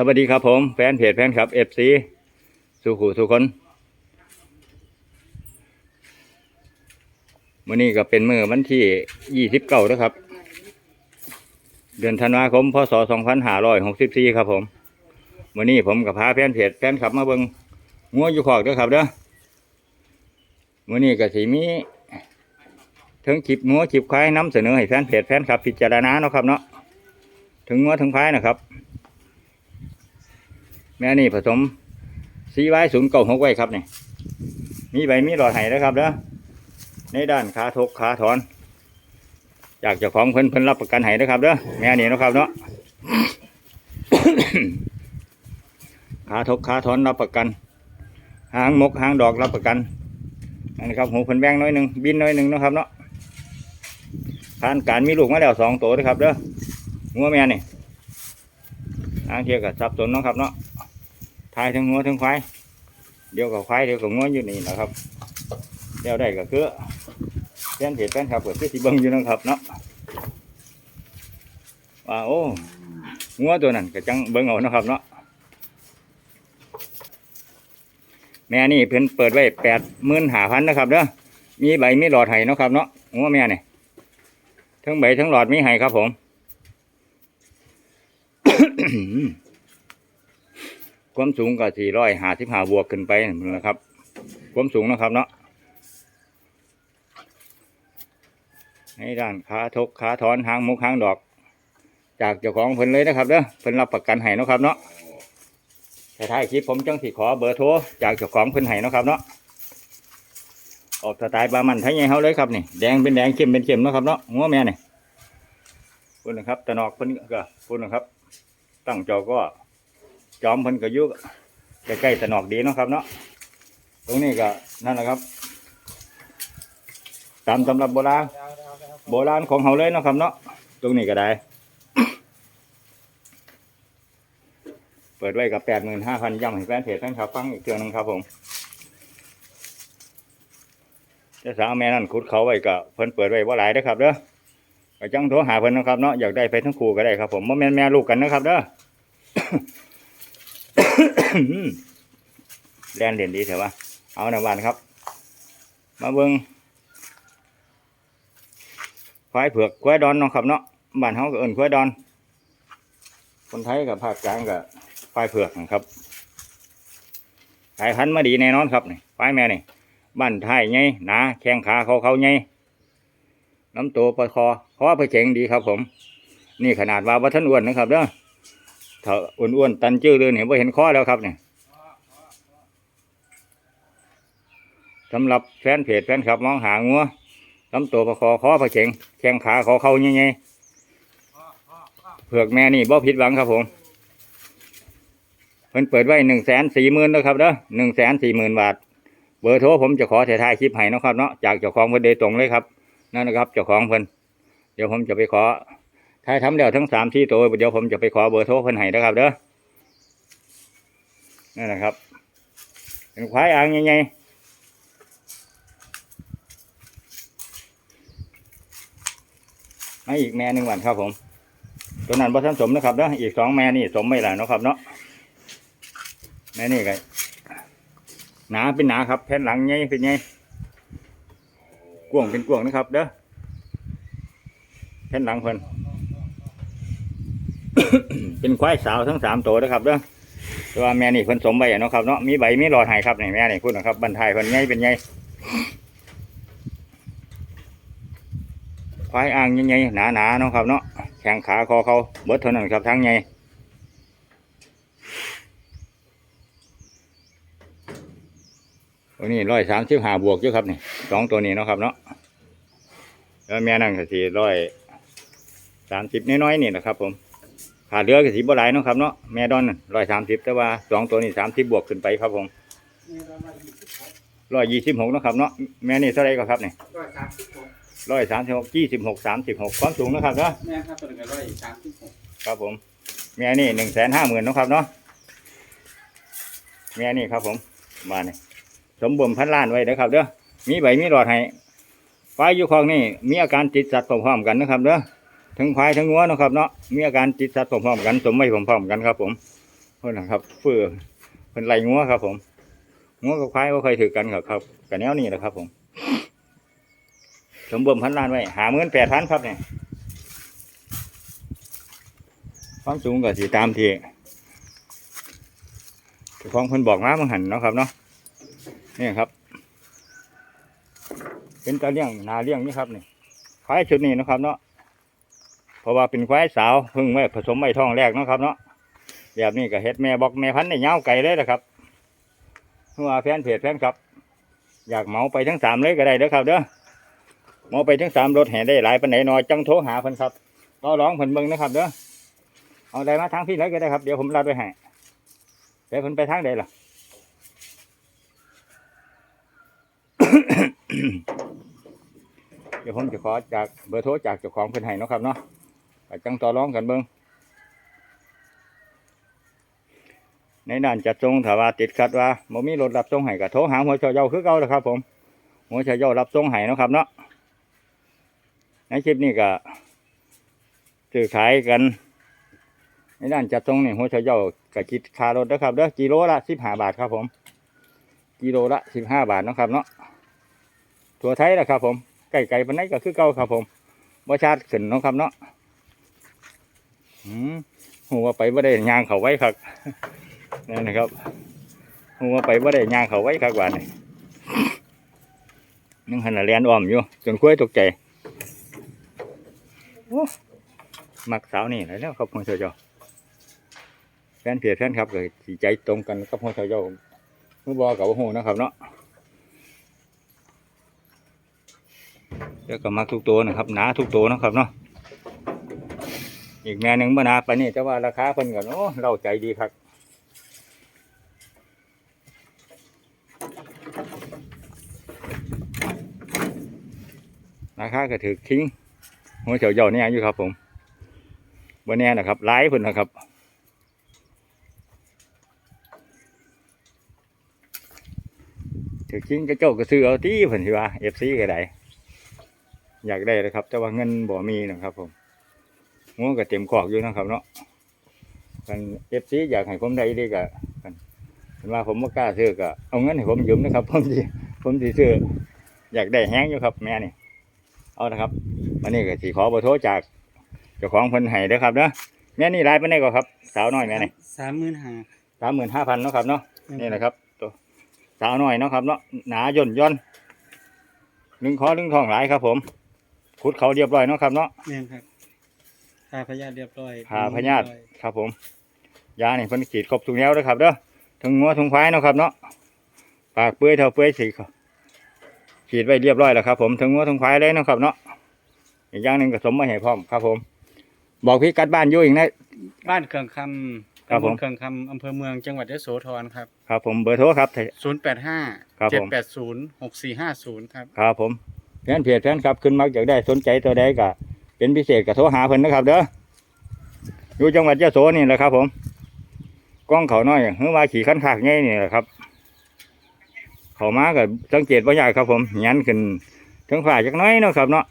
สวัสดีครับผม แฟนเพจแฟนคลับเอฟซีสุขุทุกคนมื่อนี้ก็เป็นมือวันที่ยี่สิบเก้าแล้วครับ เดือนธันวาคมพศสองพันห้าร้อยหกสิบสี่ครับผมมื่อนี้ผมกับพาแฟนเพจแฟนคลับมาเบิงงัวอยู่ขอกด้อครับเด้อมื่อนี้ก็สีมีถึงคลิปงัวคลิปควายน้ำเสนอให้แฟนเพจแฟนคลับพิจารณาเนาะครับเนาะถึงงัวถึงควายนะครับ แม่นี่ผสมสีไว้ศูนย์เก้าหกไว้ครับนี่มีใบมีหลอดไห้นะครับเด้อในด้านขาทกขาถอนจากจ้าของเพิ่นเพิ่นรับประกันไห้นะครับเด้อแม่นี่นะครับเนาะขาทกขาถอนรับประกัน หางมกหางดอกรับประกันนั่นนะครับหูเพิ่นแบงน้อยหนึ่งบินน้อยหนึ่งนะครับเนาะผ่านการมีลูกมาแล้วสองตัวนะครับเด้องัวแม่นี่ทางเทียกับสับสนเนาะครับเนาะายทั้งงัวทั้งควายเดี๋ยวกับควายเดี๋ยวกับงัวอยู่นี่นะครับเดี๋ยวได้ก็คือแฟนเพจแฟนคลับเปิดที่สิเบิ้งอยู่นะครับเนาะว่าโอ้งัวตัวนั้นก็จังเบิ้งเอานะครับเนาะแม่นี่เพิ่นเปิดไว้แปดหมื่นห้าพันนะครับเด้อมีใบมีหลอดไห้นะครับเนาะงัวแม่นี่ทั้งใบทั้งหลอดมีไห้ครับผม ความสูงก็สี่ร้อยห้าสิบห้าบวกขึ้นไปนะครับ ความสูงนะครับเนาะในด้านขาทกขาถอนหางมุกหางดอก จากเจ้าของเพิ่นเลยนะครับเด้อเพิ่นรับประกันให้นะครับเนาะแต่ท้ายคลิปผมจังสิขอเบอร์โทรจากเจ้าของเพิ่นให้นะครับเนาะออกสไตล์บามันไทยใหญ่เฮาเลยครับนี่แดงเป็นแดงเข้มเป็นเข้มนะครับเนาะงัวแม่นี่พุ่นะครับตะนอกเพิ่นก็พุ่นนะครับ ตั้งจอก็ จอมเพิ่นก็อยุกใกล้ๆตะนอกดีเนาะครับเนาะตรงนี้ก็นั่นแหละครับ ตามตำรับโบราณโบราณของเขาเลยเนาะครับเนาะตรงนี้ก็ได้ เปิดไว้กับแปดหมื่นห้าพันย่ำให้แฟนเพจแฟนคลับฟังอีกเทือนึงครับผมจ้าสาวแม่นั่นคุดเขาไว้ก็เพิ่นเปิดไว้ว่าหลายเด้อครับเด้อก็จังโทรหาเพิ่นนะครับเนาะอยากได้ไปทั้งคู่ก็ได้ครับผมบ่แม่แม่ลูกกันนะครับเด้อ แลนเด่นดีเถอะวะเอาหน้าบานครับ มาเบิงควายเผือกควายดอนเนาะครับเนาะบ้านเฮาก็เอิ้นควายดอน คนไทยกับภาคกลางกับควายเผือกนะครับสายพันธุ์มาดีแน่นอนครับนี่ควายแม่นี่บ้านไทยไงหนาแข้งขาเขาเขาไงน้ำตัวปลาคอคอไปเจ๋งดีครับผม นี่ขนาดว่าวัฒนอ้วนนะครับเด้อ ถ้าอ้วนๆตันจื้อเลยเนี่ยว่าเห็นข้อแล้วครับเนี่ยสำหรับแฟนเพจแฟนคลับมองหางัวลำตัวประคอคอประเฉงแข้งขาขอเข้ายังไงเผือกแม่นี่บ่ผิดหวังครับผมเพิ่นเปิดไว้หนึ่งแสนสี่หมื่นนะครับเด้อหนึ่งแสนสี่หมื่นบาท เบอร์โทรผมจะขอถ่ายทายคลิปให้นะครับเนาะจากเจ้าของเพิ่นโดยตรงเลยครับนั่นนะครับเจ้าของเพิ่นเดี๋ยวผมจะไปขอ ถ้าทำแล้วทั้งสามที่ตัวเดี๋ยวผมจะไปขอเบอร์โทรเพิ่นให้นะครับเด้อนั่นนะครับ เป็นควายอ่างใหญ่ๆมาอีกแม่หนึ่งวันครับผม ตัวนั้นบ่ทันสมนะครับเด้ออีกสองแม่นี่สมไม่หลายนะครับเนาะแม่นี่ก็หนาเป็นหนาครับแผ่นหลังใหญ่เป็นใหญ่กวงเป็นกวงนะครับเด้อแผ่นหลังเพิ่น เป็นควายสาวทั้งสามตัวนะครับเด้อแต่ว่าแม่นี่เพิ่นสมใบเนาะครับเนาะมีใบมีหลอดให้ครับนี่แม่นี่พูดนะครับบรรทายเพิ่นไงเป็นไงควายอ่างใหญ่ๆหนาๆเนาะครับเนาะแข้งขาคอเขาเบิดเท่านั้นครับทั้งใหญ่ตัวนี้ร้อยสามสิบห้าบวกอยู่ครับนี่สองตัวนี้เนาะครับเนาะแล้วแม่นั่งสี่ร้อยสามสิบน้อยๆนี่นะครับผม ขาเรือก็สีบ่หลายเนาะครับเนาะแม่ดอนร้อยสามสิบแต่ว่าสองตัวนี้สามสิบบวกขึ้นไปครับผมร้อยยี่สิบหกนาะครับเนาะแม่นี่เท่าไรก็ครับนี่ร้อยสามสิบหกร้อยสามสิบหกยี่สิบหกสามสิบหกความสูงนะครับเนาะแม่ครับตัวหนึ่งก็ร้อยสามสิบหกครับผม แม่นี่หนึ่งแสนห้าหมื่นนาะครับเนาะแม่นี่ครับผมมาเนี่ยสมบูรณ์พันล้านไว้เด้อครับเด้อมีใบมีหลอดให้ควายอยู่คลองนี่มีอาการติดสัตว์พร้อมๆกันนะครับเด้อ ทั้งควายทั้งงัวนะครับเนาะมีอาการติดสัตว์พร้อมๆกันสมไม่พร้อมๆกันครับ ผมเพิ่นนะครับเฟื่อเพิ่นไล่งัวครับ ผมงัวกับควายบ่เคยถือกันครับครับกันแนวนี้แหละครับ ผมสมบูรณ์พันล้านไว้หาเงินแปดพันครับเนี่ยความสูงก็สีตามที่เจ้าของเพิ่นบอกมาเมื่อหันเนาะครับเนาะนี่ครับเป็นตาเลี้ยงนาเลี้ยงนี่ครับนี่ควายชุดนี้นะครับเนาะ ราะว่าเป็นควายสาวเพิ่งไว้ผสมไว้ท้องแรกนะครับเนาะแบบนี้ก็เฮ็ดแม่บอกแม่พันธุ์ในยาไก่เลยนะครับเมื่อแฟนเพจแฟนครับ อยากเหมาไปทั้งสามเลยก็ได้เด้อครับเด้อเหมาไปทั้งสามรถแห่ได้หลายปันไหนนอยจังโทรหาเพิ่นครับต่อร้องเพิ่นเบิ่งนะครับเด้อเอาได้มาทางพี่เลยก็ได้ครับเดี๋ยวผมรับไว้ให้เดี๋ยวเพิ่นไปทางใดล่ะเดี๋ยวผมจะขอจากเบอร์โทรจากเจ้าของเพิ่นให้นะครับเนาะ จังต่อร้องกันเบิ่งในด้านจัดส่งถ้าว่าติดขัดว่าบ่มีรถรับส่งให้ก็โทรหาหัวเฉาเยาคือเก่าแล้วครับ ผมหัวเฉาเยารับส่งให้นะครับเนาะในคลิปนี้ก็ซื้อขายกัน ในด้านจัดส่งนี่หัวเฉาเยาก็คิดค่ารถนะครับเด้อกิโลละ15บห้าบาทครับ ผม กิโลละ15บห้าบาทนะครับเนาะทั่วไทยแหละครับ ผมไก่ไก่ปันไหนก็คือเก่าครับ ผมบ่ชาติขึ้นนะครับเนาะ หัวาไปบ่ได้ยางเขาไว้ครับนั่นะครับหัวาไปบ่ได้ยางเขาไว้ครับหวานี่ยังหันเลียนอ้อมอยู่จนคุ้ยตกใจมักสาวนี่แหละแล้วครับพ่อเจ้าเจ้าแฟนเพจแฟนครับก็สิใจตรงกันกับพ่อเจ้าเจ้าเมื่อบอกกับว่าหูนะครับเนาะแล้วก็มักทุกตัวนะครับหนาทุกตัวนะครับเนาะ อีกแม่หนึ่งบนาไปนี่แต่ว่าราคาเพิ่นก็โอ้เราใจดีครับราคาก็ถือทิ้งหัวเฉาเย่าเนี่ยอยู่ครับ ผมบนแน่นะครับไล่เพิ่นนะครับถือทิ้งกระเจ้าก็ซื้อเอาที่เพิ่นสิว่าเอฟซีก็ได้อยากได้เลยครับ แต่ว่าเงินบ่มีนะครับผม งัวก็เต็มขอกอยู่นะครับเนาะกันเอฟซีอยากให้ผมได้ดีก็กันเห็นว่าผมไม่กล้าซื้อก็เอาเงินให้ผมยืมนะครับ ผมสิผมสิซื้ออยากได้แห้งอยู่ครับ แม่นี่เอานะครับวันนี้ก็สิขอเบอร์โทรจากเจ้าของเพิ่นให้เด้อครับเนาะแม่นี่รายปานใดก็ครับ สาวน้อยแม่นี่สามหมื่นห้าสามหมื่นห้าพันเนาะครับเนาะนี่แหละครับตัวสาวน้อยเนาะครับเนาะหนาย่นย่อนหนึ่งคอหนึ่งทองหลายครับ ผมขุดเขาเรียบร้อยเนาะครับเนาะเนี่ยครับ พาพยาธิเรียบร้อยพาพยาธิครับผม ยานี่เพิ่นฉีดครบทุกแนวเลยครับเด้อทั้งงัวทั้งควายเนาะครับเนาะปากเปื่อยเท่าเปื่อยสีฉีดไว้เรียบร้อยแล้วครับ ผมทั้งงัวทั้งควายเลยเนาะครับเนาะอีกอย่างหนึ่งก็สมมาให้พร้อมครับ ผม บอกพี่กัดบ้านอยู่อีกนะบ้านเคืองคำครับผมตำลเคืองคำอำเภอเมืองจังหวัดยโสธรครับครับผมเบอร์โทรครับศูนย์แปดห้าครับเจ็ดผมแปดศูนย์หกสี่ห้าศูนย์ครับครับผมแฟนเพจแฟนครับขึ้นมักอยากได้สนใจตัวใดก็ เป็นพิเศษก็โทรหาเพิ่นนะครับ เด้ออยู่จังหวัดยะโสนี่แหละครับ ผมกล้องเขาน้อยเฮือว่าขี่ขันขากใหญ่นี่แหละครับ เขามาก็สังเกตว่ายากครับ ผมยันขึ้นถึงฝ่าจักน้อยเนาะครับเนาะ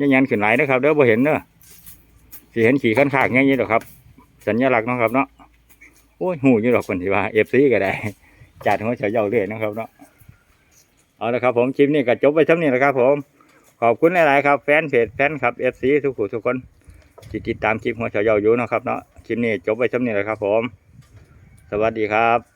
ยังยันขึ้นไหลนะครับเด้อบ่เห็นเด้อสิเห็นขี่ขันขากใหญ่นี่หรอครับ สัญลักษณ์เนาะครับเนาะโอ้ยหูยู่ดอกคนที่ว่าเอฟซีก็ได้จัดหัวเฉยเย่าเรื่อยนะครับเนาะเอาละครับผมคลิปนี้ก็จบไปช่ำนี้แหละครับผม ขอบคุณหลาย ๆ ครับ แฟนเพจแฟนครับเอฟซีทุกผู้ทุกคนที่ติดตามคลิปหัวเฉาเยาอยู่นะครับเนาะคลิปนี้จบไปช่ำนี้แหลยครับผม สวัสดีครับ